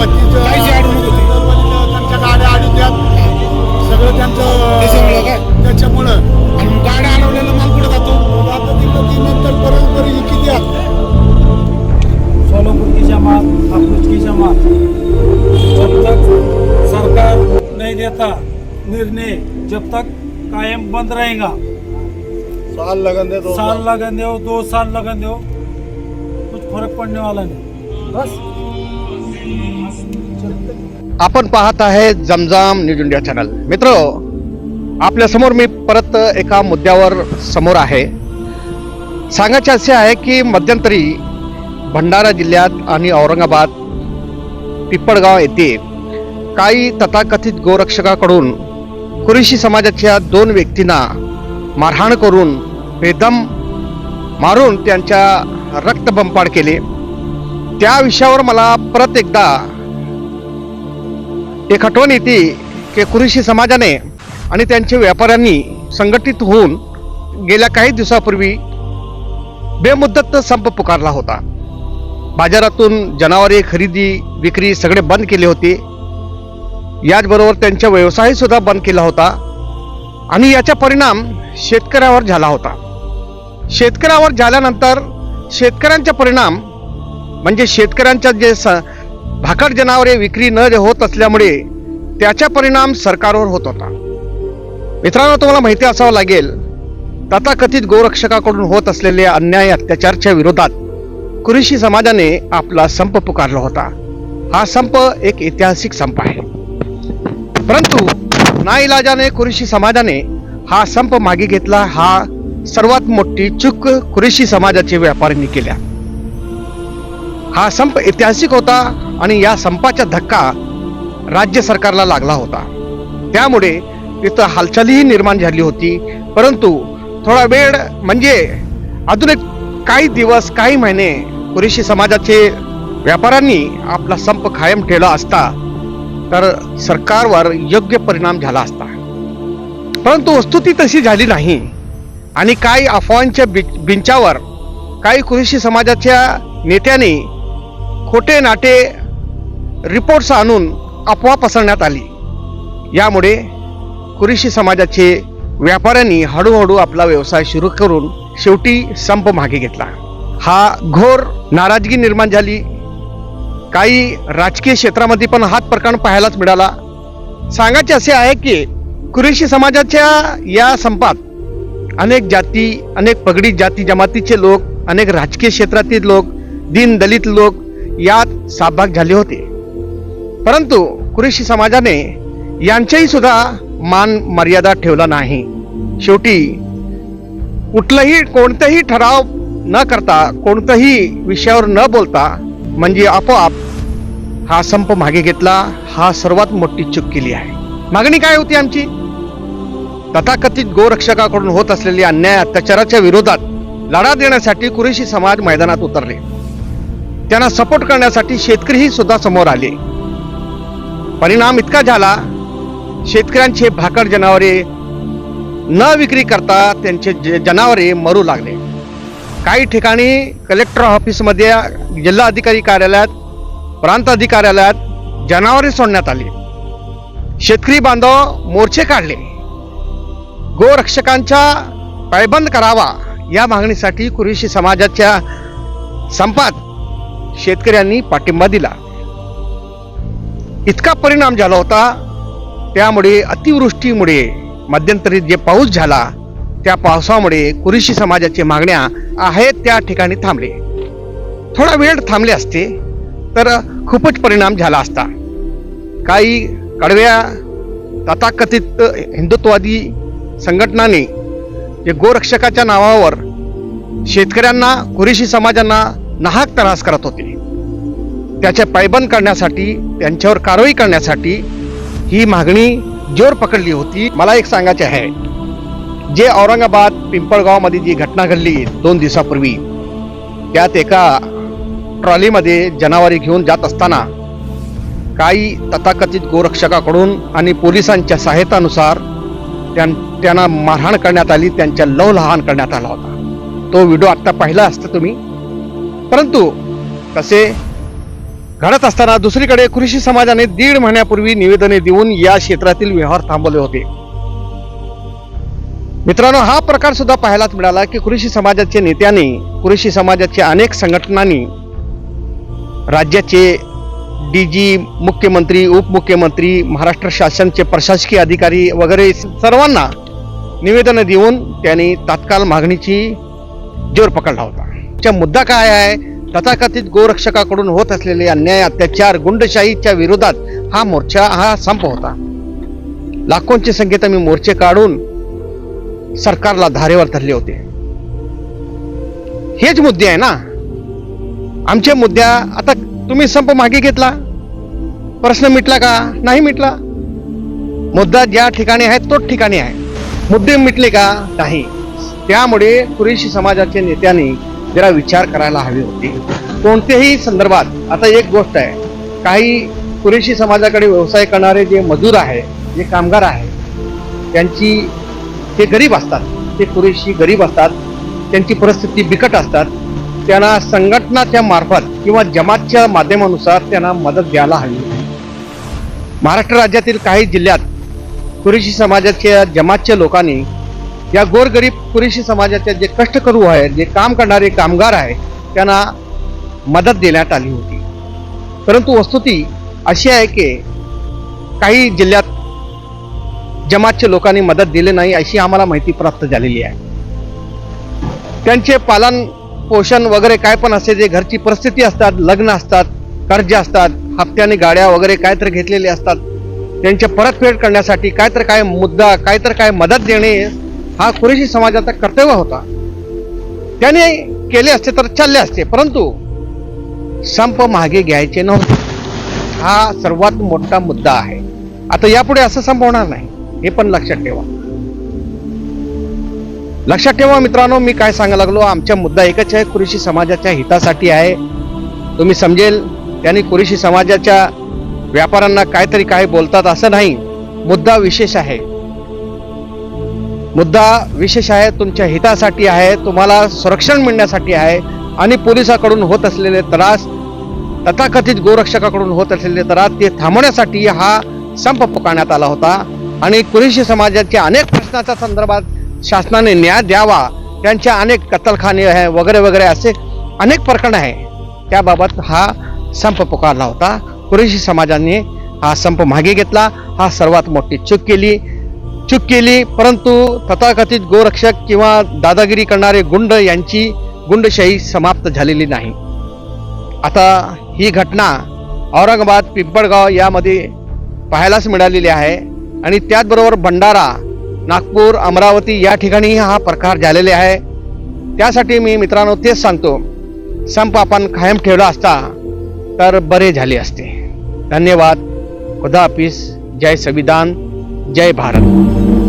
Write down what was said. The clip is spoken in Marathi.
बाकीचं काहीच अडवणूक होती त्यांच्या गाड्या अडवल्यात सगळं त्यांचं त्याच्यामुळं. आणि गाड्या अडवलेला माल जातो? आता तिकडं ती नंतर किती सोलापूर की जमात हापूस की जमात सरकार नहीं देता निर्णय जब तक कायम बंद रहेगा. साल लगन दे दो साल लगन दो साल लगन दो कुछ फर्क पड़ने वाला नहीं. बस. आपण पाहत आहे जमजाम न्यूज इंडिया चॅनल. मित्र आपल्यासमोर मी परत एका मुद्द्यावर समोर आहे. सांगायचे असे आहे की मध्यंतरी भंडारा जिल्ह्यात आणि औरंगाबाद पिप्पळगाव येथे काही तथाकथित गोरक्षकाकडून कुरेशी समाजाच्या दोन व्यक्तींना मारहाण करून बेदम मारून त्यांच्या रक्तबंपाड केले. त्या विषयावर मला परत एकदा एक आठवण येते की कुरुशी समाजाने आणि त्यांच्या व्यापाऱ्यांनी संघटित होऊन गेल्या काही दिवसापूर्वी बेमुदत संप पुकारला होता. बाजारातून जनावरे खरेदी विक्री सगळे बंद केले होते. याचबरोबर त्यांचा व्यवसायसुद्धा बंद केला होता आणि याचा परिणाम शेतकऱ्यावर झाला होता. शेतकऱ्यावर झाल्यानंतर शेतकऱ्यांचा परिणाम म्हणजे शेतकऱ्यांच्या जे स भाकड जनावरे विक्री न होत असल्यामुळे त्याचा परिणाम सरकारवर होत होता. मित्रांनो तुम्हाला माहिती असावं लागेल तथाकथित गोरक्षकाकडून होत असलेले अन्याय अत्याचारच्या विरोधात कृषी समाजाने आपला संप पुकारला होता. हा संप एक ऐतिहासिक संप आहे. परंतु नाईलाजाने कृषी समाजाने हा संप मागे घेतला. हा सर्वात मोठी चूक कृषी समाजाचे व्यापाऱ्यांनी केल्या. हा संप ऐतिहासिक होता आणि या संपाचा धक्का राज्य सरकारला लागला होता. त्यामुळे तिथं हालचालीही निर्माण झाली होती. परंतु थोडा वेळ म्हणजे अजून एक काही दिवस काही महिने कुरेशी समाजाचे व्यापाऱ्यांनी आपला संप कायम ठेवला असता तर सरकारवर योग्य परिणाम झाला असता. परंतु वस्तुती तशी झाली नाही आणि काही अफवांच्या बि- बिंचावर काही कुरेशी समाजाच्या नेत्यांनी खोटे नाटे रिपोर्ट्स आणून अफवा पसरण्यात आली. यामुळे कुरेशी समाजाचे व्यापाऱ्यांनी हळूहळू आपला व्यवसाय सुरू करून शेवटी संप मागे घेतला. हा घोर नाराजगी निर्माण झाली. काही राजकीय क्षेत्रामध्ये पण हाच प्रकार पाहायलाच मिळाला. सांगायचे असे आहे की कुरेशी समाजाच्या या संपात अनेक जाती अनेक पगडी जाती जमातीचे लोक अनेक राजकीय क्षेत्रातील लोक दीन दलित लोक यात सहभाग झाले होते. परंतु कुरेशी समाजाने यांच्याही सुद्धा मान मर्यादा ठेवला नाही. शेवटी कुठलंही कोणताही ठराव न करता कोणत्याही विषयावर न बोलता म्हणजे आपोआप हा संप मागे घेतला हा सर्वात मोठी चूक केली आहे. मागणी काय होती आमची? तथाकथित गोरक्षकाकडून होत असलेल्या अन्याय अत्याचाराच्या विरोधात लढा देण्यासाठी कुरेशी समाज मैदानात उतरले. त्यांना सपोर्ट करण्यासाठी शेतकरीही सुद्धा समोर आले. परिणाम इतका झाला शेतकऱ्यांचे भाकड जनावरे न विक्री करता त्यांचे जनावरे मरू लागले. काही ठिकाणी कलेक्टर ऑफिसमध्ये जिल्हा अधिकारी कार्यालयात प्रांत अधिकाऱ्यालयात जनावरे सोडण्यात आली. शेतकरी बांधव मोर्चे काढले. गोरक्षकांचा पायबंद करावा या मागणीसाठी कुरेशी समाजाच्या संपात शेतकऱ्यांनी पाठिंबा दिला. इतका परिणाम झाला होता त्यामुळे अतिवृष्टीमुळे मध्यंतरी जे पाऊस झाला त्या पावसामुळे कुरिशी समाजाच्या मागण्या आहेत त्या ठिकाणी थांबले. थोडा वेळ थांबले असते तर खूपच परिणाम झाला असता. काही कडव्या तथाकथित हिंदुत्ववादी संघटनांनी जे गोरक्षकाच्या नावावर शेतकऱ्यांना कुरेशी समाजांना नाहक त्रास करत होते. त्याचे पायबंद करण्यासाठी त्यांच्यावर कारवाई करण्यासाठी ही मागणी जोर पकडली होती. मला एक सांगायचे आहे. जे औरंगाबाद पिंपळगावमध्ये जी घटना घडली दोन दिवसापूर्वी त्यात एका ट्रॉलीमध्ये जनावरे घेऊन जात असताना काही तथाकथित गोरक्षकाकडून आणि पोलिसांच्या सहायतानुसार त्यां त्यांना मारहाण करण्यात आली त्यांच्या लवलहान करण्यात आला होता. तो व्हिडिओ आत्ता पाहिला असता तुम्ही? परंतु तसे घडत असताना दुसरीकडे कृषी समाजाने दीड महिन्यापूर्वी निवेदने देऊन या क्षेत्रातील व्यवहार थांबवले होते. मित्रांनो हा प्रकार सुद्धा पाहायलाच मिळाला की कृषी समाजाचे नेत्यांनी कृषी समाजाच्या अनेक संघटनांनी राज्याचे डी जी मुख्यमंत्री उपमुख्यमंत्री महाराष्ट्र शासनचे प्रशासकीय अधिकारी वगैरे सर्वांना निवेदन देऊन त्यांनी तात्काळ मागणीची जोर पकडला होता. चा मुद्दा काय आहे? तथाकथित गोरक्षकाकडून होत असलेले अन्याय अत्याचार गुंडशाहीच्या विरोधात हा मोर्चा हा संप होता. लाखोंची संख्येत आम्ही मोर्चे काढून सरकारला धारेवर धरले होते. हेच मुद्दे आहे ना? आमच्या मुद्द्या आता तुम्ही संप मागे घेतला? प्रश्न मिटला का? नाही मिटला. मुद्दा ज्या ठिकाणी आहे तोच ठिकाणी आहे. मुद्दे मिटले का? नाही. त्यामुळे कुरेशी समाजाच्या नेत्यांनी जरा विचार करायला हवे होते. कोणत्याही संदर्भात आता एक गोष्ट आहे काही कुरेशी समाजाकडे व्यवसाय करणारे जे मजूर आहे जे कामगार आहे त्यांची ते गरीब असतात ते कुरेशी गरीब असतात त्यांची परिस्थिती बिकट असतात त्यांना संघटनाच्या मार्फत किंवा जमातच्या माध्यमानुसार त्यांना मदत द्यायला हवी महाराष्ट्र राज्यातील काही जिल्ह्यात कुरेशी समाजाच्या जमातच्या लोकांनी या गोरगरीब कुरेशी समाजाच्या जे कष्टकरू आहेत जे काम करणारे कामगार आहेत त्यांना मदत देण्यात आली होती. परंतु वस्तुती अशी आहे की काही जिल्ह्यात जमातच्या लोकांनी मदत दिली नाही अशी आम्हाला माहिती प्राप्त झालेली आहे. त्यांचे पालन पोषण वगैरे काय पण असते जे घरची परिस्थिती असतात लग्न असतात कर्ज असतात हप्त्याने गाड्या वगैरे काय तर घेतलेले असतात त्यांच्या परतफेड करण्यासाठी काय तर काय मुद्दा काय तर काय मदत देणे हा कुरेशी समाजाचा कर्तव्य होता. त्याने केले असते तर चालले असते परंतु संप मागे घ्यायचे नव्हते. हा सर्वात मोठा मुद्दा आहे. आता यापुढे असं संप होणार नाही हे पण लक्षात ठेवा. लक्षात ठेवा मित्रांनो मी काय सांगायला लागलो आमचा मुद्दा एकच आहे कुरेशी समाजाच्या हितासाठी आहे. तुम्ही समजेल त्यांनी कुरेशी समाजाच्या व्यापाऱ्यांना काहीतरी काय बोलतात असं नाही मुद्दा विशेष आहे. मुद्दा विशेष आहे तुमच्या हितासाठी आहे तुम्हाला संरक्षण मिळण्यासाठी आहे आणि पोलिसाकडून होत असलेले त्रास तथाकथित गोरक्षकाकडून होत असलेले त्रास ते थांबवण्यासाठी हा संप पुकारण्यात आला होता. आणि कुरेशी समाजाच्या अनेक प्रश्नाच्या संदर्भात शासनाने न्याय द्यावा त्यांच्या अनेक कत्तलखाने आहे वगैरे वगैरे असे अनेक प्रकरण आहे. त्याबाबत हा संप पुकारला होता. कुरेशी समाजाने हा संप मागे घेतला हा सर्वात मोठी चूक केली. चूक केली परंतु तथाकथित गोरक्षक किंवा दादागिरी करणारे गुंड यांची गुंडशाही समाप्त झालेली नाही. आता ही घटना औरंगाबाद पिंपळगाव यामध्ये पाहायलाच मिळालेली आहे आणि त्याचबरोबर भंडारा नागपूर अमरावती या ठिकाणी हा प्रकार झालेले आहे. त्यासाठी मी मित्रांनो तेच सांगतो संप आपण कायम ठेवला असता तर बरे झाले असते. धन्यवाद. खुदा हाफिस जय संविधान. जय भारत.